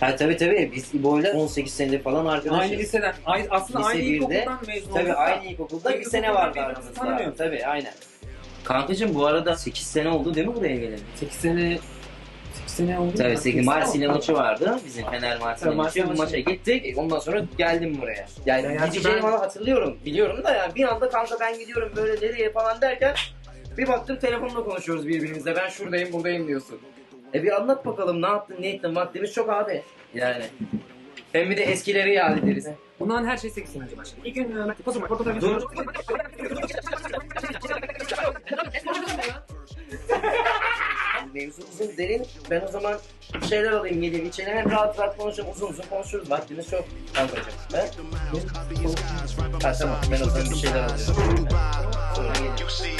Ha tabii tabii biz İbo'yla 18 senedir falan arkadaşız. Aynı liseden. Aynı, aslında Lise aynı birde, ilkokuldan mezun Tabii aynı ilkokulda bir sene vardı aramızda. tanımıyoruz. Tabii aynen. Kankacığım bu arada 8 sene oldu değil mi buraya geleli? 8 sene 8 sene oldu. Tabii 8 Marsilya maçı vardı. Bizim Fener Marsilya maçı. Bu maça maçı. gittik. Ondan sonra geldim buraya. Yani Ya gerçi gideceğimi ben- falan hatırlıyorum. Biliyorum da yani bir anda kanka ben gidiyorum böyle nereye falan derken bir baktım telefonla konuşuyoruz birbirimizle. Ben şuradayım buradayım diyorsun. E bir anlat bakalım ne yaptın ne ettin vaktimiz çok abi. Yani. Hem bir de eskileri yad ederiz. Bundan her şey 8 sene önce başladı. İlk gün e, Portakal Dur. Mevzu uzun derin. Ben o zaman bir şeyler alayım geleyim içelim hem rahat rahat konuşalım uzun uzun konuşuruz. Vaktimiz çok kankacığım. He? Ha tamam ben o zaman bir şeyler alıyorum. Sonra gelirim.